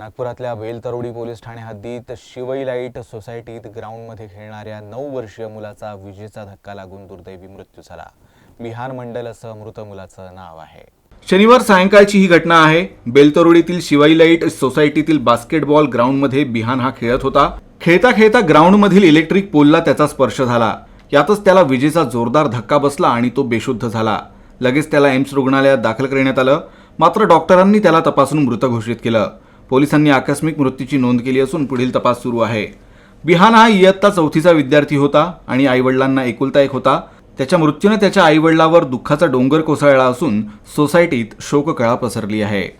नागपुरातल्या बेलतरोडी पोलीस ठाणे हद्दीत शिवई लाइट सोसायटीत ग्राउंडमध्ये खेळणाऱ्या नऊ वर्षीय मुलाचा विजेचा धक्का लागून दुर्दैवी मृत्यू झाला. बिहार मंडल असं मृत मुलाचं नाव आहे. शनिवार सायंकाळची ही घटना आहे. बेलतरोडीतील शिवाई लाइट सोसायटीतील बास्केटबॉल ग्राउंडमध्ये बिहान हा खेळत होता. खेळता खेळता ग्राउंडमधील इलेक्ट्रिक पोलला त्याचा स्पर्श झाला. यातच त्याला विजेचा जोरदार धक्का बसला आणि तो बेशुद्ध झाला. लगेच त्याला एम्स रुग्णालयात दाखल करण्यात आलं. मात्र डॉक्टरांनी त्याला तपासून मृत घोषित केलं. पोलिसांनी आकस्मिक मृत्यूची नोंद केली असून पुढील तपास सुरू आहे. बिहान हा इयत्ता चौथीचा विद्यार्थी होता आणि आईवडिलांना एकुलता एक होता. त्याच्या मृत्यूने त्याच्या आईवडिलावर दुःखाचा डोंगर कोसळला असून सोसायटीत शोककळा पसरली आहे.